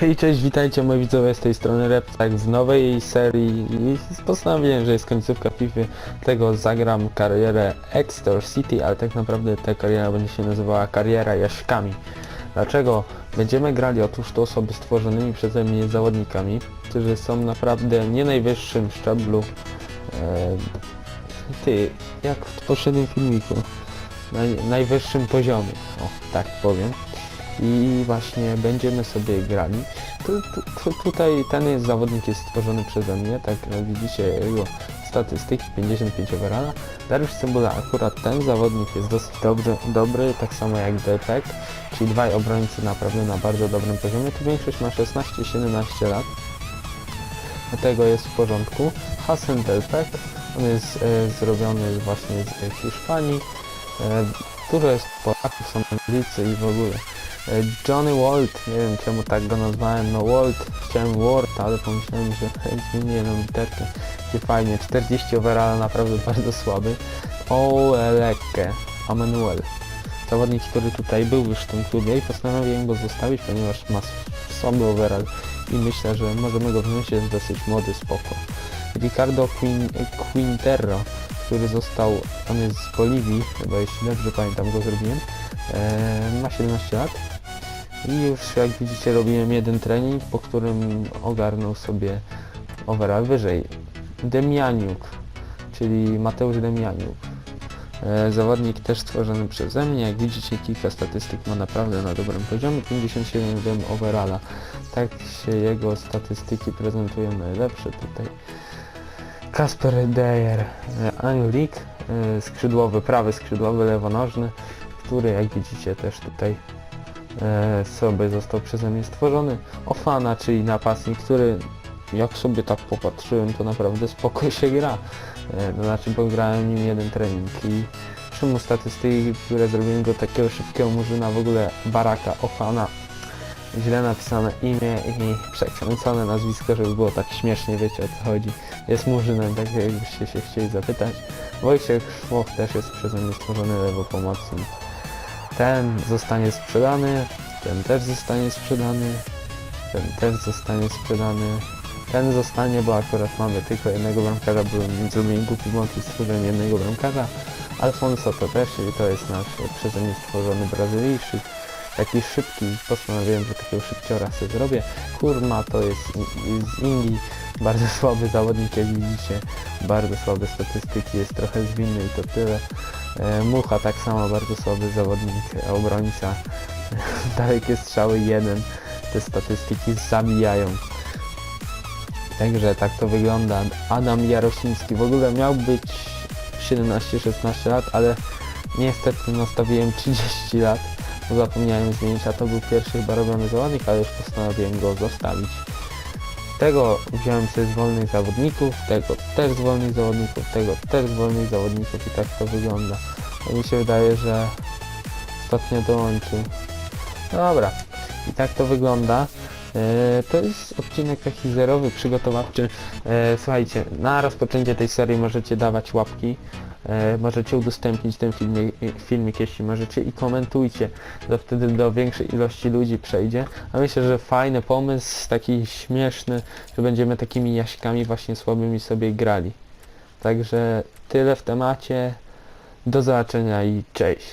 Hej, cześć, witajcie moi widzowie z tej strony Reptak w nowej serii i postanowiłem, że jest końcówka FIFA, tego zagram karierę Extor City, ale tak naprawdę ta kariera będzie się nazywała kariera Jaśkami. Dlaczego? Będziemy grali otóż to osoby stworzonymi przeze mnie zawodnikami, którzy są naprawdę nie najwyższym szczeblu. E, ty, jak w poprzednim filmiku, naj, najwyższym poziomie, o tak powiem i właśnie będziemy sobie grali. Tu, tu, tu, tutaj ten jest zawodnik jest stworzony przeze mnie, tak widzicie jego statystyki 55 overalla. Dariusz Cybula akurat ten zawodnik jest dosyć dobry, dobry tak samo jak Delpek, czyli dwaj obrońcy naprawdę na bardzo dobrym poziomie. Tu większość ma 16-17 lat. Dlatego jest w porządku. Hasan Delpek, on jest e, zrobiony właśnie z Hiszpanii. E, dużo jest Polaków, są Anglicy i w ogóle. E, Johnny Walt, nie wiem czemu tak go nazwałem, no Walt, chciałem Ward, ale pomyślałem, że zmienię jedną literkę. Gdzie fajnie, 40 overall naprawdę bardzo słaby. Oeleke, Emanuel. Zawodnik, który tutaj był już w tym klubie i postanowiłem go zostawić, ponieważ ma słaby overall i myślę, że możemy go wziąć, jest dosyć młody, spoko. Ricardo Quin Quintero, który został, on jest z Boliwii, chyba jeśli dobrze pamiętam go zrobiłem, e, ma 17 lat i już jak widzicie robiłem jeden trening, po którym ogarnął sobie overall wyżej. Demianiuk, czyli Mateusz Demianiuk. E, zawodnik też stworzony przeze mnie, jak widzicie kilka statystyk ma naprawdę na dobrym poziomie, 57 dem overalla. Tak się jego statystyki prezentują najlepsze tutaj. Kasper Dejer, Angelik, e, skrzydłowy, prawy skrzydłowy, lewonożny, który jak widzicie też tutaj e, sobie został przeze mnie stworzony. Ofana, czyli napastnik, który jak sobie tak popatrzyłem, to naprawdę spoko się gra. E, to znaczy, bo grałem nim jeden trening i przy statystyki, które zrobiłem go takiego szybkiego murzyna, w ogóle Baraka Ofana, źle napisane imię i przekręcone nazwisko, żeby było tak śmiesznie, wiecie o co chodzi. Jest murzynem, tak jakbyście się chcieli zapytać. Wojciech Szmoch też jest przeze mnie stworzony lewopomocnym. Ten zostanie sprzedany, ten też zostanie sprzedany, ten też zostanie sprzedany, ten zostanie, bo akurat mamy tylko jednego bramkarza, byłem zrobiłem głupi błąd i stworzyłem jednego bramkarza. Alfonso to też, czyli to jest nasz przeze mnie stworzony Brazylijczyk. Taki szybki, postanowiłem, że takiego szybciora sobie zrobię. Kurma to jest z Indii, bardzo słaby zawodnik, jak widzicie, bardzo słabe statystyki, jest trochę zwinny i to tyle. E, Mucha tak samo, bardzo słaby zawodnik, obrońca, dalekie strzały jeden, te statystyki zabijają. Także tak to wygląda. Adam Jarosiński w ogóle miał być 17-16 lat, ale niestety nastawiłem 30 lat, zapomniałem zmienić, a to był pierwszy chyba robiony zawodnik, ale już postanowiłem go zostawić. Tego wziąłem sobie z wolnych zawodników, tego też z wolnych zawodników, tego też z wolnych zawodników i tak to wygląda. To mi się wydaje, że ostatnio dołączył. Dobra, i tak to wygląda. E, To jest odcinek taki zerowy, przygotowawczy. E, Słuchajcie, na rozpoczęcie tej serii możecie dawać łapki, e, możecie udostępnić ten filmik, filmik, jeśli możecie i komentujcie, to wtedy do większej ilości ludzi przejdzie. A myślę, że fajny pomysł, taki śmieszny, że będziemy takimi jaśkami właśnie słabymi sobie grali. Także tyle w temacie. Do zobaczenia i cześć.